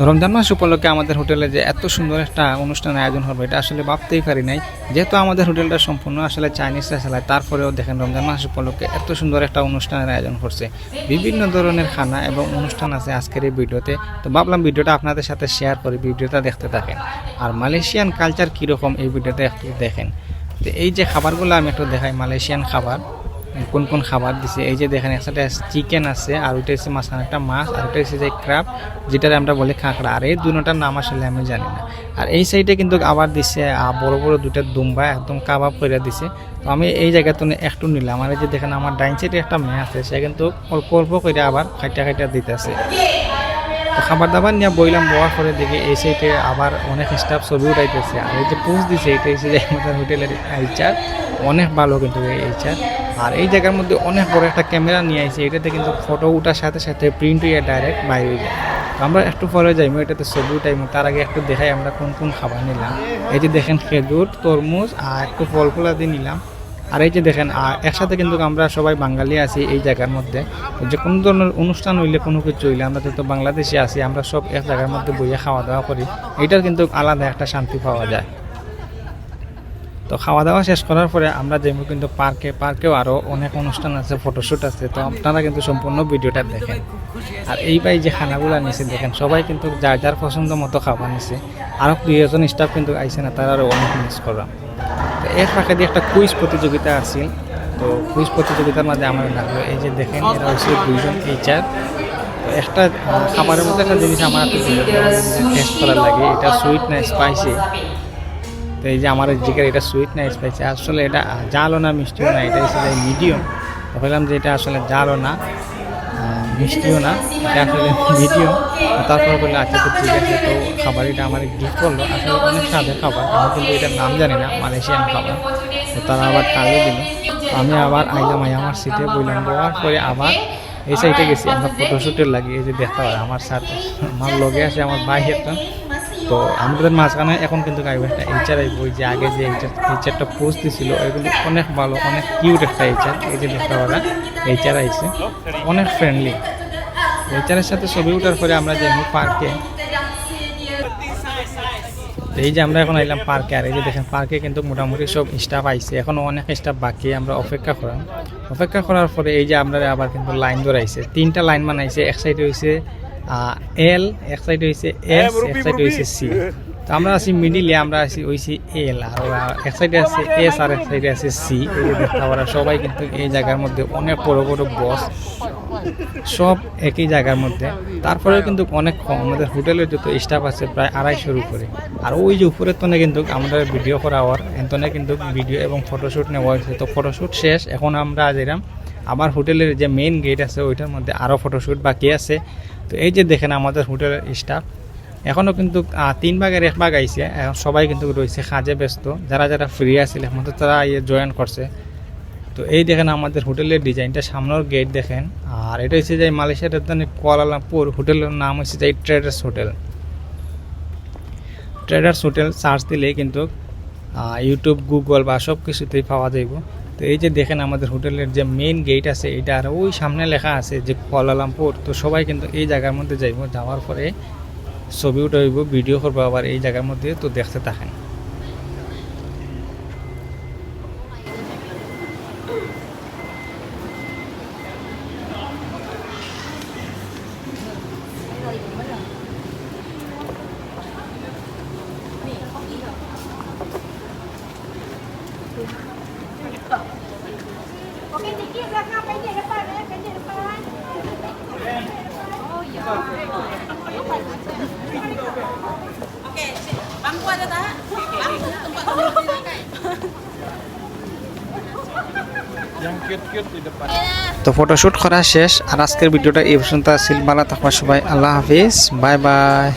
রমজান মাস উপলক্ষে আমাদের হোটেলে যে এত সুন্দর একটা অনুষ্ঠান আয়োজন হবে, এটা আসলে ভাবতেই পারি নাই। যেহেতু আমাদের হোটেলটা সম্পূর্ণ আসলে চাইনিজরা চালায় তারপরেও দেখেন রমজান মাস উপলক্ষে এত সুন্দর একটা অনুষ্ঠানের আয়োজন করছে। বিভিন্ন ধরনের খানা এবং অনুষ্ঠান আছে আজকের এই ভিডিওতে। তো ভাবলাম ভিডিওটা আপনাদের সাথে শেয়ার করে, ভিডিওটা দেখতে থাকেন। আর মালয়েশিয়ান কালচার কীরকম এই ভিডিওতে একটু দেখেন। তো এই যে খাবারগুলো আমি একটু দেখাই, মালয়েশিয়ান খাবার। কোন কোন খাবার দিছে? এই যে দেখেন একসাথে চিকেন আছে, আর ওইটা হচ্ছে মাছ একটা মাছ, আর ওইটা হচ্ছে যে ক্রাব যেটা আমরা বলি খাঁকড়া। আর এই দুটার নাম আসলে আমি জানি না। আর এই সাইডে কিন্তু আবার দিছে বড় বড় দুটা দুম্বা, একদম কাবাব করে দিছে। তো আমি এই জায়গাতে একটু নিলাম। আর এই যে দেখেন, আমার ডাইন সাইডে একটা মেয়ে আছে, সে কিন্তু অল্প অল্প করে আবার খাইটা খাইটা দিতেছে। তো খাবার দাবার নিয়ে বইলাম বওয়ার পরে দেখি এই সাইডে আবার অনেক স্টাফ ছবি উঠাইতেছে। আর এই যে পোস্ট দিছে, এটা হচ্ছে যে আমাদের হোটেলের এইচার অনেক ভালো কিন্তু এই এইচার আর এই জায়গার মধ্যে অনেক বড় একটা ক্যামেরা নিয়ে আইছে, এটাতে কিন্তু ফটো উঠার সাথে সাথে প্রিন্ট হয়ে ডাইরেক্ট বাইরে যায়। আমরা একটু পরে যাইমু, এটাতে ছবি উঠাইমু, তার আগে একটু দেখাই আমরা কোন কোন খাবার নিলাম। এই যে দেখেন খেজুর, তরমুজ আর একটু ফল ফুলা দিয়ে নিলাম। আর এই যে দেখেন একসাথে কিন্তু আমরা সবাই বাঙালি আছি এই জায়গার মধ্যে। যে কোনো ধরনের অনুষ্ঠান হইলে কোনো কিছু হইলে আমরা তো বাংলাদেশে আছি, আমরা সব এক জায়গার মধ্যে বইয়ে খাওয়া দাওয়া করি। এটার কিন্তু আলাদা একটা শান্তি পাওয়া যায়। তো খাওয়া দাওয়া শেষ করার পরে আমরা যাইব কিন্তু পার্কে। পার্কেও আরও অনেক অনুষ্ঠান আছে ফটোশ্যুট আছে, তো আপনারা কিন্তু সম্পূর্ণ ভিডিওটা দেখেন। আর এই ভাই যে খানাগুলো নিছে, দেখেন, সবাই কিন্তু যার যার পছন্দ মতো খাবার নিছে। আরও এজন স্টাফ কিন্তু আইসে না, তারা আরও অনেক মিস করা। তো এর ফাঁকে দিয়ে একটা কুইজ প্রতিযোগিতা আছিল। তো কুইজ প্রতিযোগিতার মাঝে আমার লাগল, এই যে দেখেন, এরা হচ্ছে দুইজন টিচার একটা খাবারের মধ্যে একটা জিনিস আমার টেস্ট করার লাগে। এটা সুইট না স্পাইসি এই যে আমার জিকের এটা সুইট না স্পাইসি আসলে এটা জালও না, মিষ্টিও না, এটা হচ্ছে মিডিয়াম তো ভাবলাম যে এটা আসলে জালও না মিষ্টিও না, এটা আসলে মিডিয়াম তারপর বললে আচ্ছা তো ঠিক আছে, তো খাবার এটা আমার গিফট করল। আসলে অনেক স্বাদের খাবার, আমি কিন্তু এটার নাম জানি না মালয়েশিয়ান খাবার। তো তারা আবার টালিয়ে দিল। আমি আবার আইলাম আই আমার সিটে বললাম দেওয়ার পরে আবার এই সাইডে গেছি। আমরা ফটোশ্যুটের লাগি, এই যে দেখতে পারে, আমার সাথে, আমার লগে আছে, আমার ভাই একটা তো আমাদের মাঝখানে এখন কিন্তু একটা এইচার ওই যে আগে যে এইচার এইচারটা পোস্ট দিছিল এগুলো অনেক ভালো, অনেক কিউট একটা এইচার এই যে দেখতে পারা এইচার আইছে। অনেক ফ্রেন্ডলি এইচারের সাথে ছবি ওঠার পরে আমরা যাই পার্কে এই যে আমরা এখন আইলাম পার্কে আর এই যে দেখেন পার্কে কিন্তু মোটামুটি সব স্টাফ আইছে। এখনও অনেক স্টাফ বাকি, আমরা অপেক্ষা করাম। অপেক্ষা করার পরে এই যে আমরা আবার কিন্তু লাইন ধরাইছে। তিনটা লাইন বানাইছে, এক সাইডে হয়েছে এল এক সাইডে হয়েছে এস এক সাইডে হয়েছে সি তো আমরা আছি মিডিলে আমরা আছি হয়েছি এল আর এক সাইডে আছে এস আর এক সাইডে আছে সি পারা সবাই কিন্তু এই জায়গার মধ্যে অনেক বড় বড় বস সব একই জায়গার মধ্যে। তারপরেও কিন্তু অনেক কম। আমাদের হোটেলের যত স্টাফ আছে প্রায় আড়াইশোর উপরে। আর ওই যে উপরের তনে কিন্তু আমাদের ভিডিও করা হওয়ার এতনে কিন্তু ভিডিও এবং ফটোশ্যুট নেওয়া হয়েছে। তো ফটোশ্যুট শেষ এখন আমরা আজ এরাম আবার হোটেলের যে মেইন গেট আছে, ওইটার মধ্যে আরও ফটোশ্যুট বাকি আছে। তো এই যে দেখেন আমাদের হোটেলের স্টাফ এখনও কিন্তু তিন ভাগের এক ভাগ আইছে। এখন সবাই কিন্তু রয়েছে কাজে ব্যস্ত। যারা যারা ফ্রি আছিল একমাত্র তারা ইয়ে জয়েন করছে। তো এই দেখেন আমাদের হোটেলের ডিজাইনটা সামনের গেট দেখেন। আর এটা হচ্ছে যে মালয়েশিয়ার রাজধানী কুয়ালালামপুর। হোটেলের নাম হচ্ছে যে traders hotel traders hotel search দিলেই কিন্তু ইউটিউব গুগল বা সব কিছুতেই পাওয়া যাইব। তো এই যে দেখেন আমাদের হোটেলের যে মেইন গেট আছে, এটা আর ওই সামনে লেখা আছে যে কুয়ালালামপুর। তো সবাই কিন্তু এই জায়গার মধ্যে যাইব, যাওয়ার পরে ছবি উঠাইব ভিডিও করব, আবার এই জায়গার মধ্যে তো দেখতে থাকেন। তো ফটোশ্যুট করা শেষ, আর আজকের ভিডিওটা এই পর্যন্ত। আসছিল ভালো থাকবা সবাই, আল্লাহ হাফিজ, বাই বাই।